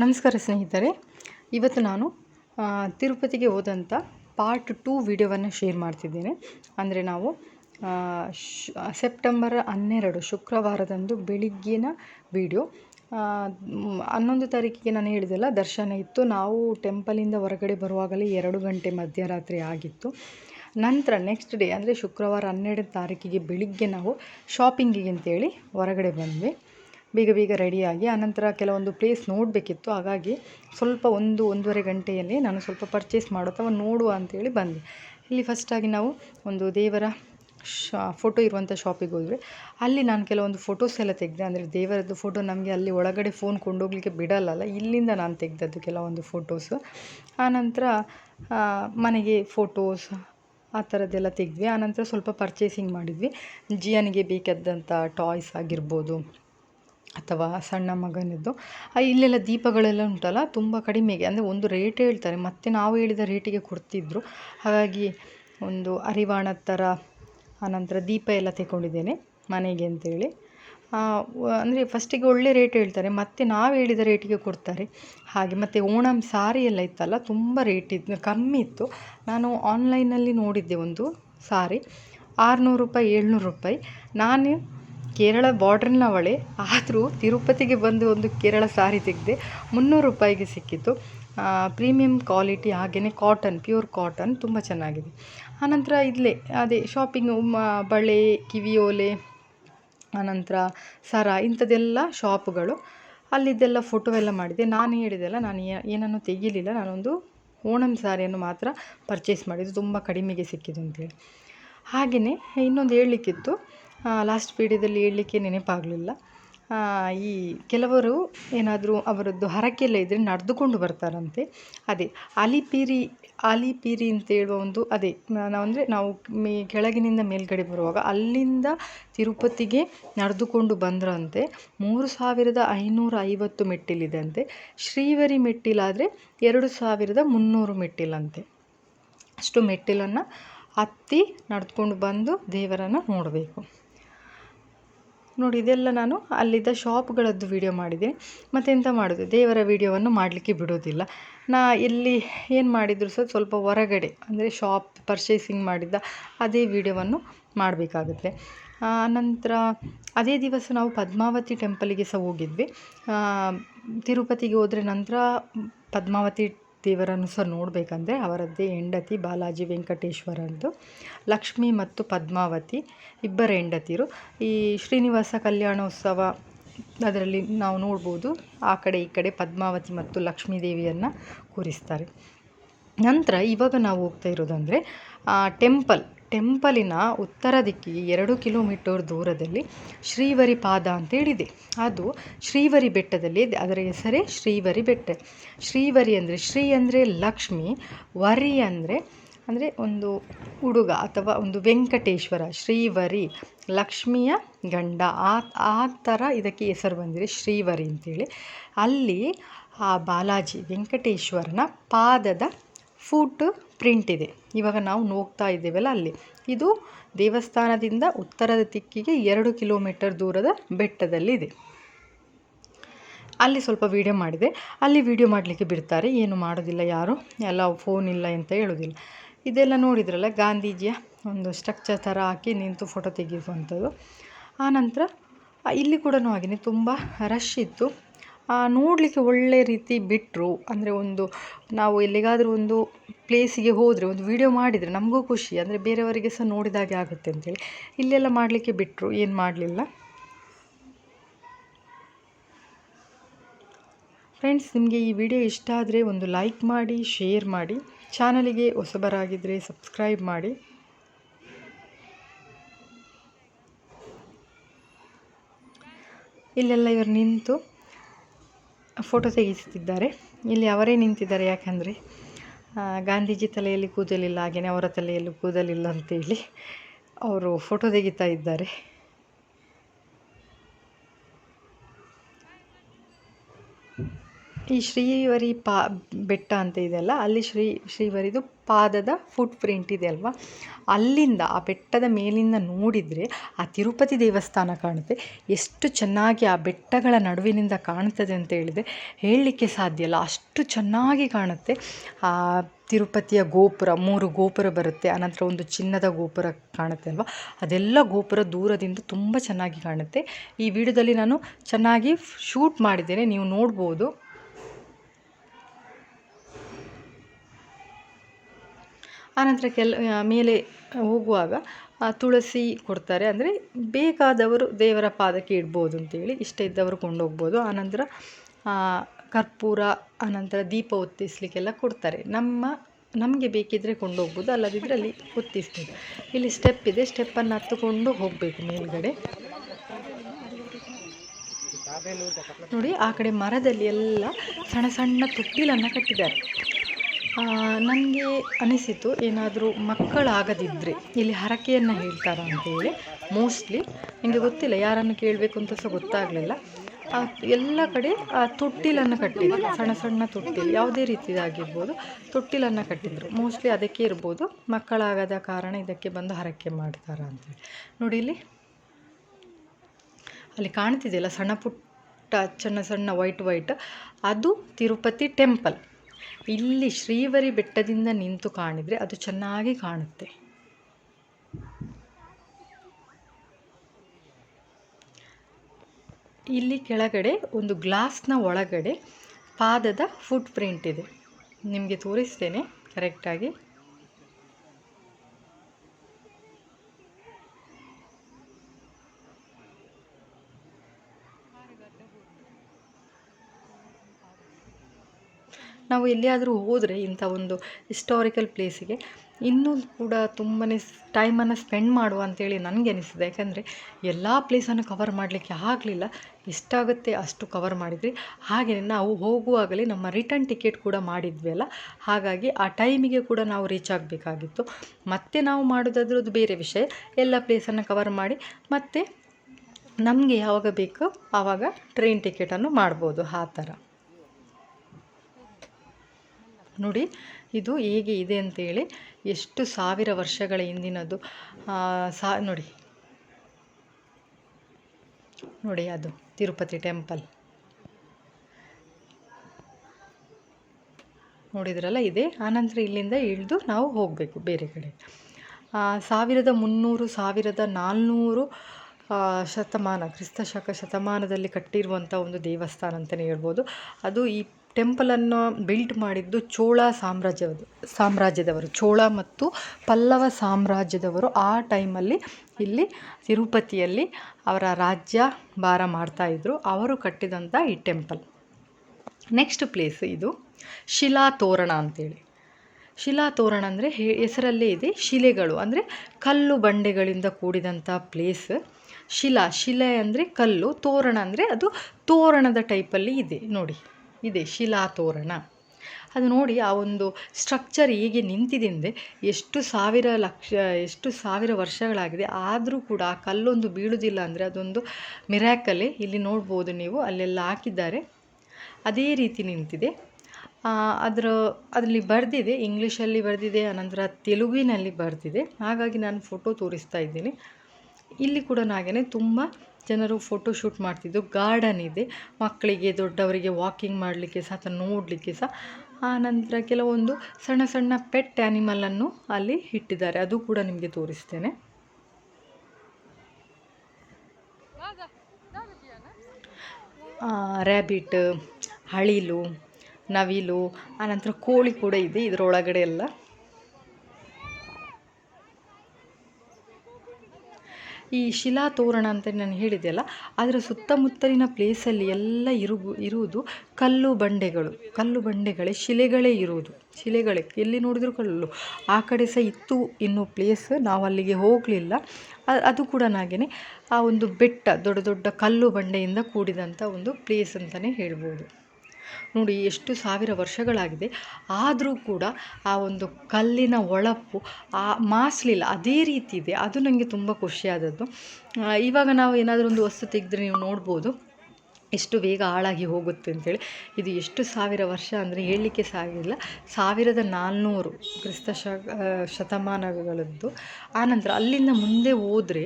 ನಮಸ್ಕಾರ ಸ್ನೇಹಿತರೆ, ಇವತ್ತು ನಾನು ತಿರುಪತಿಗೆ ಹೋದಂಥ ಪಾರ್ಟ್ ಟೂ ವಿಡಿಯೋವನ್ನು ಶೇರ್ ಮಾಡ್ತಿದ್ದೇನೆ. ಅಂದರೆ ನಾವು ಸೆಪ್ಟೆಂಬರ್ ಹನ್ನೆರಡು ಶುಕ್ರವಾರದಂದು ಬೆಳಿಗ್ಗಿನ ವಿಡಿಯೋ. ಹನ್ನೊಂದು ತಾರೀಕಿಗೆ ನಾನು ಹೇಳಿದೆಲ್ಲ, ದರ್ಶನ ಇತ್ತು. ನಾವು ಟೆಂಪಲಿಂದ ಹೊರಗಡೆ ಬರುವಾಗಲೇ ಎರಡು ಗಂಟೆ ಮಧ್ಯರಾತ್ರಿ ಆಗಿತ್ತು. ನಂತರ ನೆಕ್ಸ್ಟ್ ಡೇ ಅಂದರೆ ಶುಕ್ರವಾರ ಹನ್ನೆರಡು ತಾರೀಕಿಗೆ ಬೆಳಿಗ್ಗೆ ನಾವು ಶಾಪಿಂಗಿಗೆ ಅಂತೇಳಿ ಹೊರಗಡೆ ಬಂದ್ವಿ. ಬೇಗ ಬೇಗ ರೆಡಿಯಾಗಿ ಆನಂತರ ಕೆಲವೊಂದು ಪ್ಲೇಸ್ ನೋಡಬೇಕಿತ್ತು. ಹಾಗಾಗಿ ಸ್ವಲ್ಪ ಒಂದು ಒಂದೂವರೆ ಗಂಟೆಯಲ್ಲಿ ನಾನು ಸ್ವಲ್ಪ ಪರ್ಚೇಸ್ ಮಾಡೋ ಅಥವಾ ನೋಡುವ ಅಂತೇಳಿ ಬಂದೆ. ಇಲ್ಲಿ ಫಸ್ಟಾಗಿ ನಾವು ಒಂದು ದೇವರ ಶಾ ಫೋಟೋ ಇರುವಂಥ ಶಾಪಿಗೆ ಹೋದ್ವಿ. ಅಲ್ಲಿ ನಾನು ಕೆಲವೊಂದು ಫೋಟೋಸ್ ಎಲ್ಲ ತೆಗೆದೆ, ಅಂದರೆ ದೇವರದ್ದು ಫೋಟೋ ನಮಗೆ ಅಲ್ಲಿ ಒಳಗಡೆ ಫೋನ್ ಕೊಂಡೋಗ್ಲಿಕ್ಕೆ ಬಿಡಲ್ಲಲ್ಲ, ಇಲ್ಲಿಂದ ನಾನು ತೆಗೆದದ್ದು ಕೆಲವೊಂದು ಫೋಟೋಸು ಆನಂತರ ಮನೆಗೆ ಫೋಟೋಸ್ ಆ ಥರದ್ದೆಲ್ಲ ತೆಗೆದ್ವಿ. ಆನಂತರ ಸ್ವಲ್ಪ ಪರ್ಚೇಸಿಂಗ್ ಮಾಡಿದ್ವಿ. ಜಿಯನಿಗೆ ಬೇಕಾದಂಥ ಟಾಯ್ಸ್ ಆಗಿರ್ಬೋದು ಅಥವಾ ಸಣ್ಣ ಮಗನದ್ದು ಇಲ್ಲೆಲ್ಲ ದೀಪಗಳೆಲ್ಲ ಉಂಟಲ್ಲ, ತುಂಬ ಕಡಿಮೆಗೆ, ಅಂದರೆ ಒಂದು ರೇಟ್ ಹೇಳ್ತಾರೆ. ಮತ್ತು ನಾವು ಹೇಳಿದ ರೇಟಿಗೆ ಕೊಡ್ತಿದ್ರು. ಹಾಗಾಗಿ ಒಂದು ಅರಿವಾಣದ ಥರ ಆನಂತರ ದೀಪ ಎಲ್ಲ ತೆಗೊಂಡಿದ್ದೇನೆ ಮನೆಗೆ ಅಂತೇಳಿ. ಅಂದರೆ ಫಸ್ಟಿಗೆ ಒಳ್ಳೆ ರೇಟ್ ಹೇಳ್ತಾರೆ. ಮತ್ತೆ ನಾವು ಹೇಳಿದ ರೇಟಿಗೆ ಕೊಡ್ತಾರೆ. ಹಾಗೆ ಮತ್ತು ಓಣಂ ಸಾರಿ ಎಲ್ಲ ಇತ್ತಲ್ಲ, ತುಂಬ ರೇಟ್ ಇತ್ತು, ಕಮ್ಮಿ ಇತ್ತು. ನಾನು ಆನ್ಲೈನಲ್ಲಿ ನೋಡಿದ್ದೆ ಒಂದು ಸಾರಿ. ಆರುನೂರು ರೂಪಾಯಿ, ಏಳ್ನೂರು ರೂಪಾಯಿ. ನಾನು ಕೇರಳ ಬಾರ್ಡ್ರಿನವಳೆ ಆದರೂ ತಿರುಪತಿಗೆ ಬಂದು ಒಂದು ಕೇರಳ ಸಾರಿ ತೆಗೆದೆ ಮುನ್ನೂರು ರೂಪಾಯಿಗೆ ಸಿಕ್ಕಿತ್ತು. ಪ್ರೀಮಿಯಂ ಕ್ವಾಲಿಟಿ ಹಾಗೆಯೇ ಕಾಟನ್ ಪ್ಯೂರ್ ಕಾಟನ್ ತುಂಬ ಚೆನ್ನಾಗಿದೆ. ಆನಂತರ ಇಲ್ಲೇ, ಅದೇ ಶಾಪಿಂಗ್ ಬಳೆ ಕಿವಿಯೋಲೆ ಆನಂತರ ಸರ ಇಂಥದ್ದೆಲ್ಲ ಶಾಪುಗಳು ಅಲ್ಲಿದ್ದೆಲ್ಲ ಫೋಟೋ ಎಲ್ಲ ಮಾಡಿದೆ. ನಾನು ಹೇಳಿದೆಲ್ಲ, ನಾನು ಏನನ್ನು ತೆಗೀಲಿಲ್ಲ. ನಾನೊಂದು ಓಣಂ ಸಾರಿಯನ್ನು ಮಾತ್ರ ಪರ್ಚೇಸ್ ಮಾಡಿದ್ದು. ತುಂಬ ಕಡಿಮೆಗೆ ಸಿಕ್ಕಿದೆ ಅಂತೇಳಿ. ಹಾಗೆಯೇ ಇನ್ನೊಂದು ಹೇಳಲಿಕ್ಕಿತ್ತು. ಲಾಸ್ಟ್ ವೀಡಿಯೋದಲ್ಲಿ ಹೇಳಲಿಕ್ಕೆ ನೆನಪಾಗಲಿಲ್ಲ. ಈ ಕೆಲವರು ಏನಾದರೂ ಅವರದ್ದು ಹರಕೆಲ್ಲ ಇದ್ದರೆ ನಡೆದುಕೊಂಡು ಬರ್ತಾರಂತೆ. ಅದೇ ಅಲಿಪೀರಿ ಅಲಿಪೀರಿ ಅಂತ ಹೇಳುವ ಒಂದು, ಅದೇ ನಾವು ಅಂದರೆ ನಾವು ಮೇ, ಕೆಳಗಿನಿಂದ ಮೇಲ್ಗಡೆ ಬರುವಾಗ ಅಲ್ಲಿಂದ ತಿರುಪತಿಗೆ ನಡೆದುಕೊಂಡು ಬಂದ್ರಂತೆ. ಮೂರು ಸಾವಿರದ ಐನೂರ ಐವತ್ತು ಮೆಟ್ಟಿಲಿದೆ ಅಂತೆ. ಶ್ರೀವರಿ ಮೆಟ್ಟಿಲಾದರೆ ಎರಡು ಸಾವಿರದ ಮುನ್ನೂರು ಮೆಟ್ಟಿಲಂತೆ. ಅಷ್ಟು ಮೆಟ್ಟಿಲನ್ನು ಹತ್ತಿ ನಡೆದುಕೊಂಡು ಬಂದು ದೇವರನ್ನು ನೋಡಬೇಕು. ನೋಡಿ, ಇದೆಲ್ಲ ನಾನು ಅಲ್ಲಿದ್ದ ಶಾಪ್ಗಳದ್ದು ವಿಡಿಯೋ ಮಾಡಿದೆ. ಮತ್ತು ಎಂತ ಮಾಡೋದು? ದೇವರ ವಿಡಿಯೋವನ್ನು ಮಾಡಲಿಕ್ಕೆ ಬಿಡೋದಿಲ್ಲ ನಾ ಇಲ್ಲಿ ಏನು ಮಾಡಿದ್ರು ಸಹ ಸ್ವಲ್ಪ ಹೊರಗಡೆ, ಅಂದರೆ ಶಾಪ್ ಪರ್ಚೇಸಿಂಗ್ ಮಾಡಿದ್ದ ಅದೇ ವೀಡಿಯೋವನ್ನು ಮಾಡಬೇಕಾಗುತ್ತೆ. ನಂತರ ಅದೇ ದಿವಸ ನಾವು ಪದ್ಮಾವತಿ ಟೆಂಪಲಿಗೆ ಸಹ ಹೋಗಿದ್ವಿ. ತಿರುಪತಿಗೆ ಹೋದರೆ ನಂತರ ಪದ್ಮಾವತಿ ದೇವರನ್ನು ಸಹ ನೋಡಬೇಕಂದ್ರೆ ಅವರದ್ದೇ ಹೆಂಡತಿ ಬಾಲಾಜಿ ವೆಂಕಟೇಶ್ವರದ್ದು ಲಕ್ಷ್ಮಿ ಮತ್ತು ಪದ್ಮಾವತಿ ಇಬ್ಬರ ಹೆಂಡತಿರು. ಈ ಶ್ರೀನಿವಾಸ ಕಲ್ಯಾಣೋತ್ಸವ ಅದರಲ್ಲಿ ನಾವು ನೋಡ್ಬೋದು ಆ ಕಡೆ ಈ ಕಡೆ ಪದ್ಮಾವತಿ ಮತ್ತು ಲಕ್ಷ್ಮೀ ದೇವಿಯನ್ನು ಕೂರಿಸ್ತಾರೆ. ನಂತರ ಇವಾಗ ನಾವು ಹೋಗ್ತಾ ಇರೋದಂದರೆ ಟೆಂಪಲ್. ಟೆಂಪಲಿನ ಉತ್ತರ ದಿಕ್ಕಿಗೆ ಎರಡು ಕಿಲೋಮೀಟರ್ ದೂರದಲ್ಲಿ ಶ್ರೀವರಿ ಪಾದ ಅಂತೇಳಿದೆ ಅದು ಶ್ರೀವರಿ ಬೆಟ್ಟದಲ್ಲಿ ಅದರ ಹೆಸರೇ ಶ್ರೀವರಿ ಬೆಟ್ಟ. ಶ್ರೀವರಿ ಅಂದರೆ ಶ್ರೀ ಅಂದರೆ ಲಕ್ಷ್ಮಿ, ವರಿ ಅಂದರೆ ಅಂದರೆ ಒಂದು ಹುಡುಗ ಅಥವಾ ಒಂದು ವೆಂಕಟೇಶ್ವರ, ಶ್ರೀವರಿ, ಲಕ್ಷ್ಮಿಯ ಗಂಡ. ಆ ಆ ಥರ ಇದಕ್ಕೆ ಹೆಸರು ಬಂದಿದೆ ಶ್ರೀವರಿ ಅಂತೇಳಿ. ಅಲ್ಲಿ ಆ ಬಾಲಾಜಿ ವೆಂಕಟೇಶ್ವರನ ಪಾದದ ಫುಟ್ ಪ್ರಿಂಟ್ ಇದೆ. ಇವಾಗ ನಾವು ಹೋಗ್ತಾ ಇದ್ದೇವಲ್ಲ ಅಲ್ಲಿ. ಇದು ದೇವಸ್ಥಾನದಿಂದ ಉತ್ತರದ ದಿಕ್ಕಿಗೆ ಎರಡು ಕಿಲೋಮೀಟರ್ ದೂರದ ಬೆಟ್ಟದಲ್ಲಿದೆ. ಅಲ್ಲಿ ಸ್ವಲ್ಪ ವೀಡಿಯೋ ಮಾಡಿದೆ. ಅಲ್ಲಿ ವೀಡಿಯೋ ಮಾಡಲಿಕ್ಕೆ ಬಿಡ್ತಾರೆ. ಏನು ಮಾಡೋದಿಲ್ಲ ಯಾರು. ಎಲ್ಲ ಫೋನ್ ಇಲ್ಲ ಅಂತ ಹೇಳೋದಿಲ್ಲ. ಇದೆಲ್ಲ ನೋಡಿದ್ರಲ್ಲ, ಗಾಂಧೀಜಿಯ ಒಂದು ಸ್ಟ್ರಕ್ಚರ್ ಥರ ಹಾಕಿ ನಿಂತು ಫೋಟೋ ತೆಗೆಯುವಂಥದ್ದು. ಆನಂತರ ಇಲ್ಲಿ ಕೂಡ ಹಾಗೆಯೇ ತುಂಬ ರಶ್ ಇತ್ತು. ನೋಡಲಿಕ್ಕೆ ಒಳ್ಳೆ ರೀತಿ ಬಿಟ್ಟರು ಅಂದರೆ ಒಂದು ನಾವು ಎಲ್ಲಿಗಾದರೂ ಒಂದು ಪ್ಲೇಸಿಗೆ ಹೋದರೆ, ಒಂದು ವಿಡಿಯೋ ಮಾಡಿದರೆ ನಮಗೂ ಖುಷಿ. ಅಂದರೆ ಬೇರೆಯವರಿಗೆ ಸಹ ನೋಡಿದಾಗೆ ಆಗುತ್ತೆ ಅಂತೇಳಿ. ಇಲ್ಲೆಲ್ಲ ಮಾಡಲಿಕ್ಕೆ ಬಿಟ್ಟರು ಏನು ಮಾಡಲಿಲ್ಲ? ಫ್ರೆಂಡ್ಸ್ ನಿಮಗೆ ಈ ವಿಡಿಯೋ ಇಷ್ಟ ಆದರೆ ಒಂದು ಲೈಕ್ ಮಾಡಿ ಶೇರ್ ಮಾಡಿ. ಚಾನಲಿಗೆ ಹೊಸಬರಾಗಿದ್ದರೆ ಸಬ್ಸ್ಕ್ರೈಬ್ ಮಾಡಿ. ಇಲ್ಲೆಲ್ಲ ಇವರು ನಿಂತು ಫೋಟೋ ತೆಗೆಸುತ್ತಿದ್ದಾರೆ ಇಲ್ಲಿ ಅವರೇ ನಿಂತಿದ್ದಾರೆ ಯಾಕಂದರೆ ಗಾಂಧೀಜಿ ತಲೆಯಲ್ಲಿ ಕೂದಲಿಲ್ಲ ಹಾಗೆಯೇ ಅವರ ತಲೆಯಲ್ಲೂ ಕೂದಲಿಲ್ಲ ಅಂತೇಳಿ ಅವರು ಫೋಟೋ ತೆಗಿತಾ ಇದ್ದಾರೆ. ಈ ಶ್ರೀವರಿ ಪಾ, ಬೆಟ್ಟ ಅಂತ ಇದೆಯಲ್ಲ, ಅಲ್ಲಿ ಶ್ರೀ, ಶ್ರೀವರಿದು ಪಾದದ ಫುಟ್ ಪ್ರಿಂಟ್ ಇದೆ ಅಲ್ವಾ? ಅಲ್ಲಿಂದ, ಆ ಬೆಟ್ಟದ ಮೇಲಿಂದ ನೋಡಿದರೆ ಆ ತಿರುಪತಿ ದೇವಸ್ಥಾನ ಕಾಣುತ್ತೆ. ಎಷ್ಟು ಚೆನ್ನಾಗಿ ಆ ಬೆಟ್ಟಗಳ ನಡುವಿನಿಂದ ಕಾಣ್ತದೆ ಅಂತ ಹೇಳಿದರೆ ಹೇಳಲಿಕ್ಕೆ ಸಾಧ್ಯ ಇಲ್ಲ. ಅಷ್ಟು ಚೆನ್ನಾಗಿ ಕಾಣುತ್ತೆ. ಆ ತಿರುಪತಿಯ ಗೋಪುರ, ಮೂರು ಗೋಪುರ ಬರುತ್ತೆ. ಆನಂತರ ಒಂದು ಚಿನ್ನದ ಗೋಪುರ ಕಾಣುತ್ತೆ ಅಲ್ವಾ? ಅದೆಲ್ಲ ಗೋಪುರ ದೂರದಿಂದ ತುಂಬ ಚೆನ್ನಾಗಿ ಕಾಣುತ್ತೆ. ಈ ವಿಡಿಯೋದಲ್ಲಿ ನಾನು ಚೆನ್ನಾಗಿ ಶೂಟ್ ಮಾಡಿದ್ದೇನೆ. ನೀವು ನೋಡ್ಬೋದು. ಆನಂತರ ಕೆಲ ಮೇಲೆ ಹೋಗುವಾಗ ತುಳಸಿ ಕೊಡ್ತಾರೆ. ಅಂದರೆ ಬೇಕಾದವರು ದೇವರ ಪಾದಕ್ಕೆ ಇಡ್ಬೋದು ಅಂತೇಳಿ ಇಷ್ಟ ಇದ್ದವರು ಕೊಂಡೋಗ್ಬೋದು. ಆನಂತರ ಕರ್ಪೂರ, ಆನಂತರ ದೀಪ ಹೊತ್ತಿಸ್ಲಿಕ್ಕೆಲ್ಲ ಕೊಡ್ತಾರೆ. ನಮ್ಮ, ನಮಗೆ ಬೇಕಿದ್ದರೆ ಕೊಂಡೋಗ್ಬೋದು ಅಲ್ಲದಿದ್ದರೆ ಅಲ್ಲಿ ಹೊತ್ತಿಸ್ಬೋದು. ಇಲ್ಲಿ ಸ್ಟೆಪ್ ಇದೆ. ಸ್ಟೆಪ್ಪನ್ನು ಹತ್ತುಕೊಂಡು ಹೋಗಬೇಕು ಮೇಲುಗಡೆ. ನೋಡಿ, ಆ ಕಡೆ ಮರದಲ್ಲಿ ಎಲ್ಲ ಸಣ್ಣ ಸಣ್ಣ ತೊಟ್ಟಿಲನ್ನು ಕಟ್ಟಿದ್ದಾರೆ. ನನಗೆ ಅನಿಸಿತು ಏನಾದರೂ ಮಕ್ಕಳಾಗದಿದ್ದರೆ ಇಲ್ಲಿ ಹರಕೆಯನ್ನು ಹೇಳ್ತಾರಾ ಅಂತೇಳಿ ಮೋಸ್ಟ್ಲಿ ನನಗೆ ಗೊತ್ತಿಲ್ಲ, ಯಾರನ್ನು ಕೇಳಬೇಕು ಅಂತ ಸಹ ಗೊತ್ತಾಗಲಿಲ್ಲ. ಎಲ್ಲ ಕಡೆ ಆ ತೊಟ್ಟಿಲನ್ನು ಕಟ್ಟಿದ್ರು, ಸಣ್ಣ ಸಣ್ಣ ತೊಟ್ಟಿಲು, ಯಾವುದೇ ರೀತಿಯಾಗಿರ್ಬೋದು ತೊಟ್ಟಿಲನ್ನು ಕಟ್ಟಿದ್ರು. ಮೋಸ್ಟ್ಲಿ ಅದಕ್ಕೆ ಇರ್ಬೋದು, ಮಕ್ಕಳಾಗದ ಕಾರಣ ಇದಕ್ಕೆ ಬಂದು ಹರಕೆ ಮಾಡ್ತಾರೆ ಅಂತೇಳಿ ನೋಡಿ ಇಲ್ಲಿ. ಅಲ್ಲಿ ಕಾಣ್ತಿದೆಯಲ್ಲ ಸಣ್ಣ ಪುಟ್ಟ ಸಣ್ಣ ಸಣ್ಣ ವೈಟ್ ವೈಟ್ ಅದು ತಿರುಪತಿ ಟೆಂಪಲ್ ಇಲ್ಲಿ ಶ್ರೀವರಿ ಬೆಟ್ಟದಿಂದ ನಿಂತು ಕಾಣಿದರೆ ಅದು ಚೆನ್ನಾಗಿ ಕಾಣುತ್ತೆ. ಇಲ್ಲಿ ಕೆಳಗಡೆ ಒಂದು ಗ್ಲಾಸ್ನ ಒಳಗಡೆ ಪಾದದ ಫುಟ್ ಪ್ರಿಂಟ್ ಇದೆ. ನಿಮಗೆ ತೋರಿಸ್ತೇನೆ ಕರೆಕ್ಟಾಗಿ. ನಾವು ಎಲ್ಲಿಯಾದರೂ ಹೋದರೆ ಇಂಥ ಒಂದು ಹಿಸ್ಟಾರಿಕಲ್ ಪ್ಲೇಸಿಗೆ ಇನ್ನೂ ಕೂಡ ತುಂಬಾ ಟೈಮನ್ನು ಸ್ಪೆಂಡ್ ಮಾಡುವ ಅಂತೇಳಿ ನನಗೆ ಅನಿಸಿದೆ ಯಾಕಂದರೆ ಎಲ್ಲ ಪ್ಲೇಸನ್ನು ಕವರ್ ಮಾಡಲಿಕ್ಕೆ ಆಗಲಿಲ್ಲ. ಎಷ್ಟಾಗುತ್ತೆ ಅಷ್ಟು ಕವರ್ ಮಾಡಿದ್ವಿ. ಹಾಗೆಯೇ ನಾವು ಹೋಗುವಾಗಲೇ ನಮ್ಮ ರಿಟರ್ನ್ ಟಿಕೆಟ್ ಕೂಡ ಮಾಡಿದ್ವಿ ಅಲ್ಲ? ಹಾಗಾಗಿ ಆ ಟೈಮಿಗೆ ಕೂಡ ನಾವು ರೀಚ್ ಆಗಬೇಕಾಗಿತ್ತು. ಮತ್ತೆ ನಾವು ಮಾಡೋದಾದ್ರೂ ಅದು ಬೇರೆ ವಿಷಯ. ಎಲ್ಲ ಪ್ಲೇಸನ್ನು ಕವರ್ ಮಾಡಿ, ಮತ್ತೆ ನಮಗೆ ಯಾವಾಗ ಬೇಕೋ ಆವಾಗ ಟ್ರೈನ್ ಟಿಕೆಟನ್ನು ಮಾಡ್ಬೋದು. ಆ ಥರ. ನೋಡಿ, ಇದು ಹೇಗೆ ಇದೆ ಅಂತೇಳಿ ಎಷ್ಟು ಸಾವಿರ ವರ್ಷಗಳ ಹಿಂದಿನದು. ಸಾ, ನೋಡಿ. ನೋಡಿ ಅದು, ತಿರುಪತಿ ಟೆಂಪಲ್. ನೋಡಿದ್ರಲ್ಲ ಇದೆ, ಆನಂತರ ಇಲ್ಲಿಂದ ಇಳಿದು ನಾವು ಹೋಗಬೇಕು ಬೇರೆ ಕಡೆ. ಸಾವಿರದ ಮುನ್ನೂರು, ಸಾವಿರದ ನಾಲ್ನೂರು ಶತಮಾನ ಕ್ರಿಸ್ತ ಶಕ ಶತಮಾನದಲ್ಲಿ ಕಟ್ಟಿರುವಂಥ ಒಂದು ದೇವಸ್ಥಾನ ಅಂತಲೇ ಹೇಳ್ಬೋದು. ಅದು ಈ ಟೆಂಪಲನ್ನು ಬಿಲ್ಟ್ ಮಾಡಿದ್ದು ಚೋಳ ಸಾಮ್ರಾಜ್ಯದ, ಸಾಮ್ರಾಜ್ಯದವರು. ಚೋಳ ಮತ್ತು ಪಲ್ಲವ ಸಾಮ್ರಾಜ್ಯದವರು ಆ ಟೈಮಲ್ಲಿ ಇಲ್ಲಿ ತಿರುಪತಿಯಲ್ಲಿ ಅವರ ರಾಜ್ಯ ಭಾರ ಮಾಡ್ತಾಯಿದ್ರು ಅವರು ಕಟ್ಟಿದಂಥ ಈ ಟೆಂಪಲ್. ನೆಕ್ಸ್ಟ್ ಪ್ಲೇಸ್ ಇದು ಶಿಲಾ ತೋರಣ ಅಂತೇಳಿ. ಶಿಲಾ ತೋರಣ ಅಂದರೆ ಹೆಸರಲ್ಲೇ ಇದೆ ಶಿಲೆಗಳು. ಅಂದರೆ ಕಲ್ಲು ಬಂಡೆಗಳಿಂದ ಕೂಡಿದಂಥ ಪ್ಲೇಸ್. ಶಿಲಾ, ಶಿಲೆ ಅಂದರೆ ಕಲ್ಲು, ತೋರಣ ಅಂದರೆ ಅದು ತೋರಣದ ಟೈಪಲ್ಲಿ ಇದೆ. ನೋಡಿ. ಇದೆ ಶಿಲಾ ತೋರಣ. ಅದು ನೋಡಿ ಆ ಒಂದು ಸ್ಟ್ರಕ್ಚರ್ ಹೇಗೆ ನಿಂತಿದೆ ಅಂದರೆ ಎಷ್ಟು ಸಾವಿರ ಲಕ್ಷ, ಎಷ್ಟು ಸಾವಿರ ವರ್ಷಗಳಾಗಿದೆ. ಆದರೂ ಕೂಡ ಆ ಕಲ್ಲೊಂದು ಬೀಳುವುದಿಲ್ಲ ಅಂದರೆ ಅದೊಂದು ಮಿರಾಕಲ್ಲಿ ಇಲ್ಲಿ ನೋಡ್ಬೋದು ನೀವು, ಅಲ್ಲೆಲ್ಲ ಹಾಕಿದ್ದಾರೆ. ಅದೇ ರೀತಿ ನಿಂತಿದೆ. ಅದರ, ಅದರಲ್ಲಿ ಬರೆದಿದೆ, ಇಂಗ್ಲೀಷಲ್ಲಿ ಬರೆದಿದೆ ಅನಂತರ ತೆಲುಗಿನಲ್ಲಿ ಬರೆದಿದೆ. ಹಾಗಾಗಿ ನಾನು ಫೋಟೋ ತೋರಿಸ್ತಾ ಇದ್ದೀನಿ. ಇಲ್ಲಿ ಕೂಡ ಹಾಗೆಯೇ ತುಂಬ ಜನರು ಫೋಟೋ ಶೂಟ್ ಮಾಡ್ತಿದ್ದು ಗಾರ್ಡನ್ ಇದೆ. ಮಕ್ಕಳಿಗೆ, ದೊಡ್ಡವರಿಗೆ ವಾಕಿಂಗ್ ಮಾಡಲಿಕ್ಕೆ ಸಹ ಅಥವಾ ನೋಡಲಿಕ್ಕೆ ಸಹ. ಆನಂತರ ಕೆಲವೊಂದು ಸಣ್ಣ ಸಣ್ಣ ಪೆಟ್ ಆ್ಯನಿಮಲನ್ನು ಅಲ್ಲಿ ಇಟ್ಟಿದ್ದಾರೆ. ಅದು ಕೂಡ ನಿಮಗೆ ತೋರಿಸ್ತೇನೆ. ರ್ಯಾಬಿಟ್ ಹಳಿಲು, ನವಿಲು ಆನಂತರ ಕೋಳಿ ಕೂಡ ಇದೆ ಇದರೊಳಗಡೆ ಎಲ್ಲ. ಈ ಶಿಲಾ ತೋರಣ ಅಂತ ನಾನು ಹೇಳಿದೆಯಲ್ಲ, ಅದರ ಸುತ್ತಮುತ್ತಲಿನ ಪ್ಲೇಸಲ್ಲಿ ಎಲ್ಲ ಇರುಗು ಇರುವುದು ಕಲ್ಲು ಬಂಡೆಗಳು. ಕಲ್ಲು ಬಂಡೆಗಳೇ ಶಿಲೆಗಳೇ ಇರುವುದು. ಶಿಲೆಗಳೇ. ಎಲ್ಲಿ ನೋಡಿದರೂ ಕಲ್ಲು. ಆ ಕಡೆ ಸಹ ಇತ್ತು ಇನ್ನೂ ಪ್ಲೇಸ್ ನಾವು ಅಲ್ಲಿಗೆ ಹೋಗಲಿಲ್ಲ. ಅದು ಕೂಡ ಹಾಗೆಯೇ ಆ ಒಂದು ಬೆಟ್ಟ, ದೊಡ್ಡ ದೊಡ್ಡ ಕಲ್ಲು ಬಂಡೆಯಿಂದ ಕೂಡಿದಂಥ ಒಂದು ಪ್ಲೇಸ್ ಅಂತಲೇ ಹೇಳ್ಬೋದು. ನೋಡಿ ಎಷ್ಟು ಸಾವಿರ ವರ್ಷಗಳಾಗಿದೆ. ಆದರೂ ಕೂಡ ಆ ಒಂದು ಕಲ್ಲಿನ ಹೊಳಪು ಆ ಮಾಸಲಿಲ್ಲ, ಅದೇ ರೀತಿ ಇದೆ. ಅದು ನನಗೆ ತುಂಬ ಖುಷಿಯಾದದ್ದು. ಇವಾಗ ನಾವು ಏನಾದರೂ ಒಂದು ವಸ್ತು ತೆಗೆದ್ರೆ ನೀವು ನೋಡ್ಬೋದು. ಎಷ್ಟು ಬೇಗ ಹಾಳಾಗಿ ಹೋಗುತ್ತೆ ಅಂತೇಳಿ ಇದು ಎಷ್ಟು ಸಾವಿರ ವರ್ಷ ಅಂದರೆ ಹೇಳಲಿಕ್ಕೆ ಸಾಗಿಲ್ಲ ಸಾವಿರದ ನಾಲ್ನೂರು ಕ್ರಿಸ್ತ ಶ ಶತಮಾನಗಳದ್ದು. ಆನಂತರ ಅಲ್ಲಿಂದ ಮುಂದೆ ಹೋದರೆ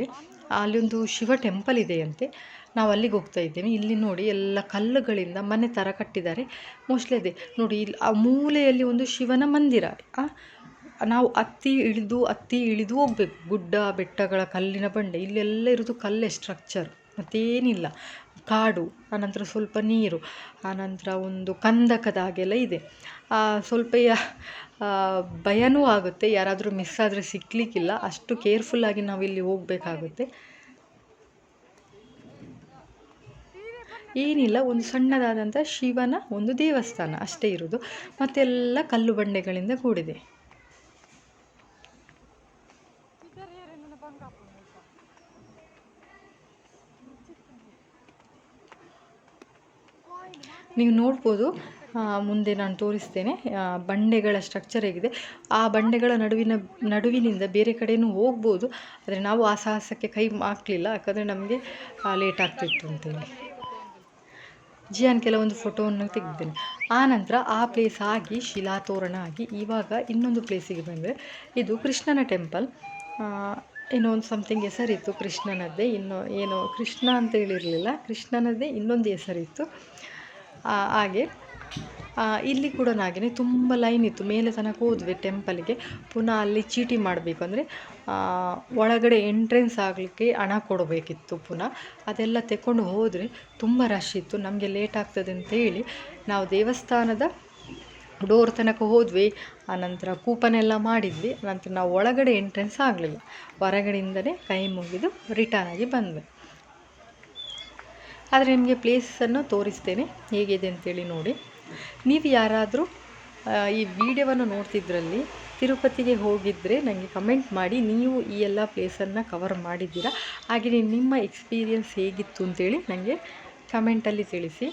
ಅಲ್ಲೊಂದು ಶಿವ ಟೆಂಪಲ್ ಇದೆಯಂತೆ. ನಾವು ಅಲ್ಲಿಗೆ ಹೋಗ್ತಾ ಇದ್ದೇವೆ. ಇಲ್ಲಿ ನೋಡಿ ಎಲ್ಲ ಕಲ್ಲುಗಳಿಂದ ಮನೆ ಥರ ಕಟ್ಟಿದ್ದಾರೆ. ಮೋಸ್ಟ್ಲಿ ಅದೇ ನೋಡಿ ಇಲ್ಲಿ ಆ ಮೂಲೆಯಲ್ಲಿ ಒಂದು ಶಿವನ ಮಂದಿರ. ನಾವು ಹತ್ತಿ ಇಳಿದು ಹತ್ತಿ ಇಳಿದು ಹೋಗ್ಬೇಕು. ಗುಡ್ಡ, ಬೆಟ್ಟಗಳ, ಕಲ್ಲಿನ ಬಂಡೆ. ಇಲ್ಲೆಲ್ಲ ಇರೋದು ಕಲ್ಲೇ ಸ್ಟ್ರಕ್ಚರ್ ಮತ್ತೇನಿಲ್ಲ. ಕಾಡು, ಆನಂತರ ಸ್ವಲ್ಪ ನೀರು, ಆನಂತರ ಒಂದು ಕಂದಕದ ಹಾಗೆಲ್ಲ ಇದೆ. ಸ್ವಲ್ಪ ಭಯನೂ ಆಗುತ್ತೆ. ಯಾರಾದರೂ ಮಿಸ್ ಆದರೆ ಸಿಕ್ಕಲಿಕ್ಕಿಲ್ಲ ಅಷ್ಟು ಕೇರ್ಫುಲ್ಲಾಗಿ ನಾವು ಇಲ್ಲಿ ಹೋಗಬೇಕಾಗುತ್ತೆ. ಏನಿಲ್ಲ, ಒಂದು ಸಣ್ಣದಾದಂಥ ಶಿವನ ಒಂದು ದೇವಸ್ಥಾನ ಅಷ್ಟೇ ಇರೋದು. ಮತ್ತೆಲ್ಲ ಕಲ್ಲು ಬಂಡೆಗಳಿಂದ ಕೂಡಿದೆ. ನೀವು ನೋಡ್ಬೋದು ಮುಂದೆ ನಾನು ತೋರಿಸ್ತೇನೆ ಬಂಡೆಗಳ ಸ್ಟ್ರಕ್ಚರ್ ಹೇಗಿದೆ. ಆ ಬಂಡೆಗಳ ನಡುವಿನ, ನಡುವಿನಿಂದ ಬೇರೆ ಕಡೆಯೂ ಹೋಗ್ಬೋದು, ಆದರೆ ನಾವು ಆ ಸಾಹಸಕ್ಕೆ ಕೈ ಹಾಕಲಿಲ್ಲ, ಯಾಕಂದರೆ ನಮಗೆ ಲೇಟ್ ಆಗ್ತಿತ್ತು ಅಂತೇಳಿ. ಜಿಯಾನ್ ಕೆಲವೊಂದು ಫೋಟೋವನ್ನು ತೆಗೆದಿದ್ದೇನೆ. ಆನಂತರ ನಂತರ ಆ ಪ್ಲೇಸ್ ಆಗಿ ಶಿಲಾತೋರಣ ಆಗಿ ಇವಾಗ ಇನ್ನೊಂದು ಪ್ಲೇಸಿಗೆ ಬಂದರೆ ಇದು ಕೃಷ್ಣನ ಟೆಂಪಲ್ ಏನೋ ಒಂದು ಸಮಥಿಂಗ್ ಹೆಸರಿತ್ತು ಕೃಷ್ಣನದ್ದೇ, ಇನ್ನು, ಏನೋ ಕೃಷ್ಣ ಅಂತ ಹೇಳಿರಲಿಲ್ಲ, ಕೃಷ್ಣನದ್ದೇ ಇನ್ನೊಂದು ಹೆಸರಿತ್ತು. ಹಾಗೆ ಇಲ್ಲಿ ಕೂಡ ಹಾಗೆಯೇ ತುಂಬ ಲೈನ್ ಇತ್ತು. ಮೇಲೆ ತನಕ ಹೋದ್ವಿ ಟೆಂಪಲ್ಗೆ ಪುನಃ ಅಲ್ಲಿ ಚೀಟಿ ಮಾಡಬೇಕು ಅಂದರೆ ಒಳಗಡೆ ಎಂಟ್ರೆನ್ಸ್ ಆಗಲಿಕ್ಕೆ ಹಣ ಕೊಡಬೇಕಿತ್ತು ಪುನಃ. ಅದೆಲ್ಲ ತೆಕ್ಕೊಂಡು ಹೋದರೆ ತುಂಬ ರಶ್ ಇತ್ತು. ನಮಗೆ ಲೇಟ್ ಆಗ್ತದೆ ಅಂತ ಹೇಳಿ ನಾವು ದೇವಸ್ಥಾನದ ಡೋರ್ ತನಕ ಹೋದ್ವಿ. ಆನಂತರ ಕೂಪನ್ ಎಲ್ಲ ಮಾಡಿದ್ವಿ. ನಂತರ ನಾವು ಒಳಗಡೆ ಎಂಟ್ರೆನ್ಸ್ ಆಗಲಿಲ್ಲ. ಹೊರಗಡೆಯಿಂದಲೇ ಕೈ ಮುಗಿದು ರಿಟರ್ನ್ ಆಗಿ ಬಂದ್ವಿ. ಆದರೆ ನಿಮಗೆ ಪ್ಲೇಸನ್ನು ತೋರಿಸ್ತೇನೆ. ಹೇಗಿದೆ ಅಂತೇಳಿ ನೋಡಿ. ನೀವು ಯಾರಾದರೂ ಈ ವಿಡಿಯೋವನ್ನು ನೋಡ್ತಿದ್ರಲ್ಲಿ, ತಿರುಪತಿಗೆ ಹೋಗಿದ್ದರೆ ನನಗೆ ಕಮೆಂಟ್ ಮಾಡಿ, ನೀವು ಈ ಎಲ್ಲ ಪ್ಲೇಸನ್ನು ಕವರ್ ಮಾಡಿದ್ದೀರಾ? ಹಾಗೆಯೇ ನಿಮ್ಮ ಎಕ್ಸ್ಪೀರಿಯನ್ಸ್ ಹೇಗಿತ್ತು ಅಂತೇಳಿ ನನಗೆ ಕಮೆಂಟಲ್ಲಿ ತಿಳಿಸಿ.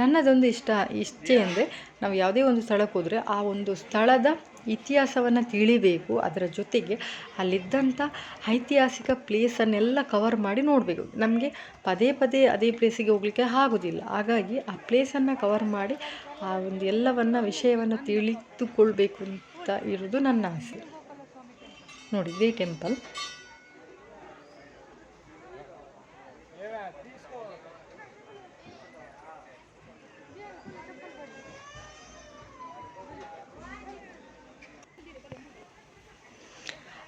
ನನ್ನದೊಂದು ಇಷ್ಟ, ಇಷ್ಟೇ ಅಂದರೆ ನಾವು ಯಾವುದೇ ಒಂದು ಸ್ಥಳಕ್ಕೆ ಹೋದರೆ ಆ ಒಂದು ಸ್ಥಳದ ಇತಿಹಾಸವನ್ನು ತಿಳಿಬೇಕು, ಅದರ ಜೊತೆಗೆ ಅಲ್ಲಿದ್ದಂಥ ಐತಿಹಾಸಿಕ ಪ್ಲೇಸನ್ನೆಲ್ಲ ಕವರ್ ಮಾಡಿ ನೋಡಬೇಕು. ನಮಗೆ ಪದೇ ಪದೇ ಅದೇ ಪ್ಲೇಸಿಗೆ ಹೋಗಲಿಕ್ಕೆ ಆಗೋದಿಲ್ಲ. ಹಾಗಾಗಿ ಆ ಪ್ಲೇಸನ್ನು ಕವರ್ ಮಾಡಿ ಆ ಒಂದು ಎಲ್ಲವನ್ನು, ವಿಷಯವನ್ನು ತಿಳಿದುಕೊಳ್ಬೇಕು ಅಂತ ಇರೋದು ನನ್ನ ಆಸೆ. ನೋಡಿ, ಇದೇ ಟೆಂಪಲ್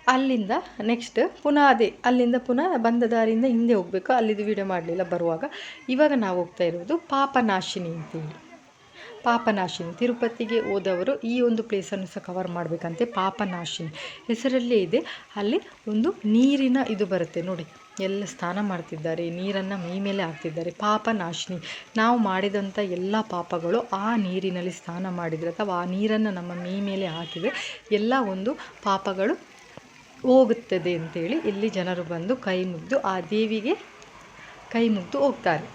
ಅಲ್ಲಿಂದ ನೆಕ್ಸ್ಟ್ ಪುನಃ ಅದೇ, ಅಲ್ಲಿಂದ ಪುನಃ ಬಂದ ದಾರಿಯಿಂದ ಹಿಂದೆ ಹೋಗಬೇಕು. ಅಲ್ಲಿದ್ದು ವೀಡಿಯೋ ಮಾಡಲಿಲ್ಲ ಬರುವಾಗ. ಇವಾಗ ನಾವು ಹೋಗ್ತಾ ಇರೋದು ಪಾಪನಾಶಿನಿ ಅಂತೇಳಿ. ಪಾಪನಾಶಿನಿ, ತಿರುಪತಿಗೆ ಹೋದವರು ಈ ಒಂದು ಪ್ಲೇಸನ್ನು ಸಹ ಕವರ್ ಮಾಡಬೇಕಂತೆ. ಪಾಪನಾಶಿನಿ ಹೆಸರಲ್ಲೇ ಇದೆ. ಅಲ್ಲಿ ಒಂದು ನೀರಿನ ಇದು ಬರುತ್ತೆ ನೋಡಿ. ಎಲ್ಲ ಸ್ನಾನ ಮಾಡ್ತಿದ್ದಾರೆ, ನೀರನ್ನು ಮೈ ಮೇಲೆ ಹಾಕ್ತಿದ್ದಾರೆ. ಪಾಪನಾಶಿನಿ, ನಾವು ಮಾಡಿದಂಥ ಎಲ್ಲ ಪಾಪಗಳು ಆ ನೀರಿನಲ್ಲಿ ಸ್ನಾನ ಮಾಡಿದರೆ ಅಥವಾ ಆ ನೀರನ್ನು ನಮ್ಮ ಮೈ ಮೇಲೆ ಹಾಕಿದರೆ ಎಲ್ಲ ಒಂದು ಪಾಪಗಳು ಹೋಗುತ್ತದೆ ಅಂತೇಳಿ ಇಲ್ಲಿ ಜನರು ಬಂದು ಕೈ ಮುಗಿದು ಆ ದೇವಿಗೆ ಕೈ ಮುಗಿದು ಹೋಗ್ತಾರೆ.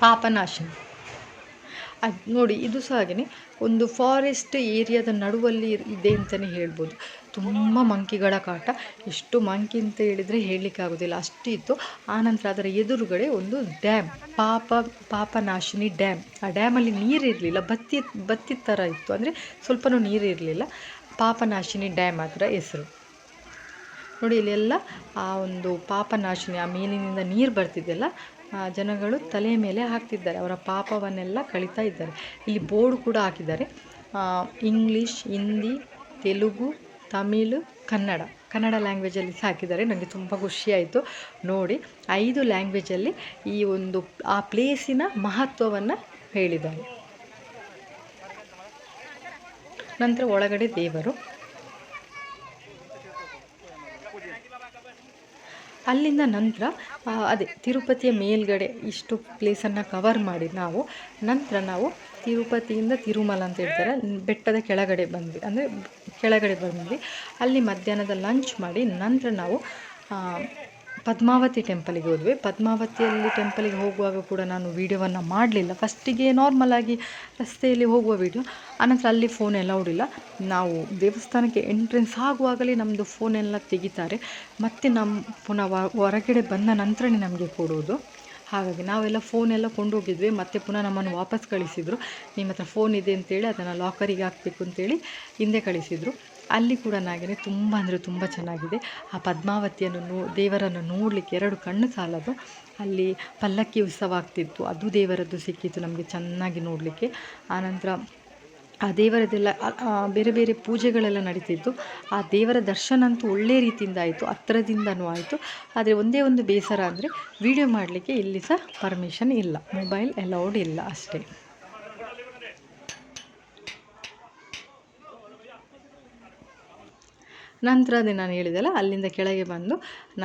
ಪಾಪನಾಶಿನಿ. ಅದು ನೋಡಿ ಇದು ಸಹ ಹಾಗೆಯೇ ಒಂದು ಫಾರೆಸ್ಟ್ ಏರಿಯಾದ ನಡುವಲ್ಲಿ ಇದೆ ಅಂತಲೇ ಹೇಳ್ಬೋದು. ತುಂಬ ಮಂಕಿಗಳ ಕಾಟ. ಎಷ್ಟು ಮಂಕಿ ಅಂತ ಹೇಳಿದರೆ ಹೇಳಲಿಕ್ಕೆ ಆಗೋದಿಲ್ಲ. ಅಷ್ಟು ಇತ್ತು. ಆನಂತರ ಅದರ ಎದುರುಗಡೆ ಒಂದು ಡ್ಯಾಮ್ ಪಾಪ, ಪಾಪನಾಶಿನಿ ಡ್ಯಾಮ್ ಆ ಡ್ಯಾಮಲ್ಲಿ ನೀರಿರಲಿಲ್ಲ. ಬತ್ತಿ ಬತ್ತಿ ಥರ ಇತ್ತು. ಅಂದರೆ ಸ್ವಲ್ಪನೂ ನೀರಿರಲಿಲ್ಲ. ಪಾಪನಾಶಿನಿ ಡ್ಯಾಮ್ ಅದರ ಹೆಸರು. ನೋಡಿ, ಇಲ್ಲೆಲ್ಲ ಆ ಒಂದು ಪಾಪನಾಶಿನಿ, ಆ ಮೇಲಿನಿಂದ ನೀರು ಬರ್ತಿದೆಯಲ್ಲ ಜನಗಳು ತಲೆ ಮೇಲೆ ಹಾಕ್ತಿದ್ದಾರೆ. ಅವರ ಪಾಪವನ್ನೆಲ್ಲ ಕಳೀತಾ ಇದ್ದಾರೆ. ಇಲ್ಲಿ ಬೋರ್ಡ್ ಕೂಡ ಹಾಕಿದ್ದಾರೆ. ಇಂಗ್ಲೀಷ್, ಹಿಂದಿ, ತೆಲುಗು, ತಮಿಳು, ಕನ್ನಡ. ಕನ್ನಡ ಲ್ಯಾಂಗ್ವೇಜಲ್ಲಿ ಸಹ ಹಾಕಿದ್ದಾರೆ. ನನಗೆ ತುಂಬ ಖುಷಿಯಾಯಿತು ನೋಡಿ, ಐದು ಲ್ಯಾಂಗ್ವೇಜಲ್ಲಿ ಈ ಒಂದು ಆ ಪ್ಲೇಸಿನ ಮಹತ್ವವನ್ನು ಹೇಳಿದ್ದಾರೆ ನಂತರ ಒಳಗಡೆ ದೇವರು. ಅಲ್ಲಿಂದ ನಂತರ ಅದೇ ತಿರುಪತಿಯ ಮೇಲ್ಗಡೆ ಇಷ್ಟು ಪ್ಲೇಸನ್ನು ಕವರ್ ಮಾಡಿ ನಾವು, ನಂತರ ನಾವು ತಿರುಪತಿಯಿಂದ ತಿರುಮಲ ಅಂತ ಹೇಳ್ತಾರೆ. ಬೆಟ್ಟದ ಕೆಳಗಡೆ ಬಂದ್ವಿ. ಅಂದರೆ ಕೆಳಗಡೆ ಬಂದ್ವಿ. ಅಲ್ಲಿ ಮಧ್ಯಾಹ್ನದ ಲಂಚ್ ಮಾಡಿ, ನಂತರ ನಾವು ಪದ್ಮಾವತಿ ಟೆಂಪಲಿಗೆ ಹೋದ್ವಿ. ಪದ್ಮಾವತಿಯಲ್ಲಿ ಟೆಂಪಲಿಗೆ ಹೋಗುವಾಗ ಕೂಡ ನಾನು ವೀಡಿಯೋವನ್ನು ಮಾಡಲಿಲ್ಲ. ಫಸ್ಟಿಗೆ ನಾರ್ಮಲಾಗಿ ರಸ್ತೆಯಲ್ಲಿ ಹೋಗುವ ವೀಡಿಯೋ. ಆನಂತರ ಅಲ್ಲಿ ಫೋನ್ ಅಲೌಡ್ ಇಲ್ಲ. ನಾವು ದೇವಸ್ಥಾನಕ್ಕೆ ಎಂಟ್ರೆನ್ಸ್ ಆಗುವಾಗಲೇ ನಮ್ಮದು ಫೋನೆಲ್ಲ ತೆಗಿತಾರೆ. ಮತ್ತು ನಮ್ಮ ಪುನಃ ಹೊರಗಡೆ ಬಂದ ನಂತರನೇ ನಮಗೆ ಕೊಡೋದು. ಹಾಗಾಗಿ ನಾವೆಲ್ಲ ಫೋನೆಲ್ಲ ಕೊಂಡೋಗಿದ್ವಿ. ಮತ್ತೆ ಪುನಃ ನಮ್ಮನ್ನು ವಾಪಸ್ ಕಳಿಸಿದರು. ನಿಮ್ಮ ಹತ್ರ ಫೋನ್ ಇದೆ ಅಂತೇಳಿ, ಅದನ್ನು ಲಾಕರಿಗೆ ಹಾಕಬೇಕು ಅಂತೇಳಿ ಹಿಂದೆ ಕಳಿಸಿದರು. ಅಲ್ಲಿ ಕೂಡ ನಾಗೇನೆ ತುಂಬ ಅಂದರೆ ತುಂಬ ಚೆನ್ನಾಗಿದೆ. ಆ ಪದ್ಮಾವತಿಯನ್ನು ನೋ ದೇವರನ್ನು ನೋಡಲಿಕ್ಕೆ ಎರಡು ಕಣ್ಣು ಸಾಲದು. ಅಲ್ಲಿ ಪಲ್ಲಕ್ಕಿ ಉತ್ಸವ ಆಗ್ತಿತ್ತು. ಅದು ದೇವರದ್ದು ಸಿಕ್ಕಿತ್ತು ನಮಗೆ ಚೆನ್ನಾಗಿ ನೋಡಲಿಕ್ಕೆ. ಆನಂತರ ಆ ದೇವರದೆಲ್ಲ ಬೇರೆ ಬೇರೆ ಪೂಜೆಗಳೆಲ್ಲ ನಡೀತಿತ್ತು. ಆ ದೇವರ ದರ್ಶನ ಅಂತೂ ಒಳ್ಳೆಯ ರೀತಿಯಿಂದ ಆಯಿತು. ಹತ್ತಿರದಿಂದನೂ ಆಯಿತು. ಆದರೆ ಒಂದೇ ಒಂದು ಬೇಸರ ಅಂದರೆ ವಿಡಿಯೋ ಮಾಡಲಿಕ್ಕೆ ಇಲ್ಲಿ ಸಹ ಪರ್ಮಿಷನ್ ಇಲ್ಲ. ಮೊಬೈಲ್ ಅಲೌಡ್ ಇಲ್ಲ ಅಷ್ಟೇ. ನಂತರ ಅದೇ ನಾನು ಹೇಳಿದೆಲ್ಲ, ಅಲ್ಲಿಂದ ಕೆಳಗೆ ಬಂದು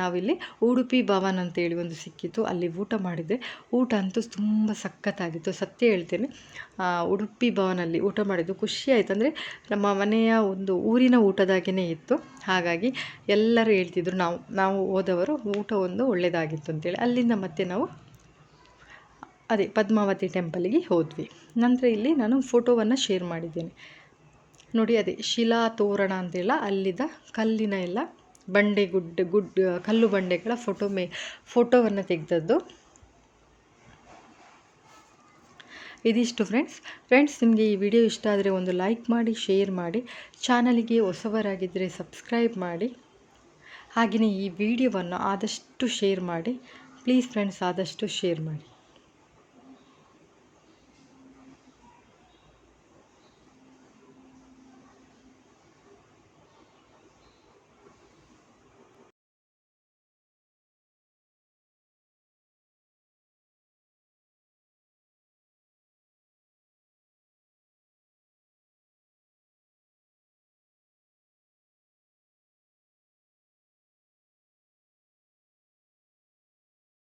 ನಾವಿಲ್ಲಿ ಉಡುಪಿ ಭವನ್ ಅಂತೇಳಿ ಒಂದು ಸಿಕ್ಕಿತ್ತು. ಅಲ್ಲಿ ಊಟ ಮಾಡಿದ್ದೆ. ಊಟ ಅಂತೂ ತುಂಬ ಸಖತ್ತಾಗಿತ್ತು. ಸತ್ಯ ಹೇಳ್ತೇನೆ ಉಡುಪಿ ಭವನಲ್ಲಿ ಊಟ ಮಾಡಿದ್ದು ಖುಷಿ ಆಯಿತು. ಅಂದರೆ ನಮ್ಮ ಮನೆಯ ಒಂದು ಊರಿನ ಊಟದಾಗೇ ಇತ್ತು. ಹಾಗಾಗಿ ಎಲ್ಲರೂ ಹೇಳ್ತಿದ್ರು, ನಾವು ನಾವು ಹೋದವರು ಊಟ ಒಂದು ಒಳ್ಳೆಯದಾಗಿತ್ತು ಅಂತೇಳಿ. ಅಲ್ಲಿಂದ ಮತ್ತೆ ನಾವು, ಅದೇ ಪದ್ಮಾವತಿ ಟೆಂಪಲಿಗೆ ಹೋದ್ವಿ. ನಂತರ ಇಲ್ಲಿ ನಾನು ಫೋಟೋವನ್ನು ಶೇರ್ ಮಾಡಿದ್ದೇನೆ. ನೋಡಿ ಅದೇ ಶಿಲಾ ತೋರಣ ಅಂತೇಳ ಅಲ್ಲಿದ್ದ ಕಲ್ಲಿನ ಎಲ್ಲ ಬಂಡೆ ಗುಡ್ಡ ಗುಡ್ ಕಲ್ಲು ಬಂಡೆಗಳ ಫೋಟೋ ಮೇ ಫೋಟೋವನ್ನು ತೆಗೆದದ್ದು. ಇದಿಷ್ಟು ಫ್ರೆಂಡ್ಸ್ ಫ್ರೆಂಡ್ಸ್ ನಿಮಗೆ ಈ ವಿಡಿಯೋ ಇಷ್ಟ ಆದರೆ ಒಂದು ಲೈಕ್ ಮಾಡಿ ಶೇರ್ ಮಾಡಿ ಚಾನಲಿಗೆ ಹೊಸವರಾಗಿದ್ದರೆ ಸಬ್ಸ್ಕ್ರೈಬ್ ಮಾಡಿ. ಹಾಗೆಯೇ ಈ ವಿಡಿಯೋವನ್ನು ಆದಷ್ಟು ಶೇರ್ ಮಾಡಿ ಪ್ಲೀಸ್ ಫ್ರೆಂಡ್ಸ್ ಆದಷ್ಟು ಶೇರ್ ಮಾಡಿ.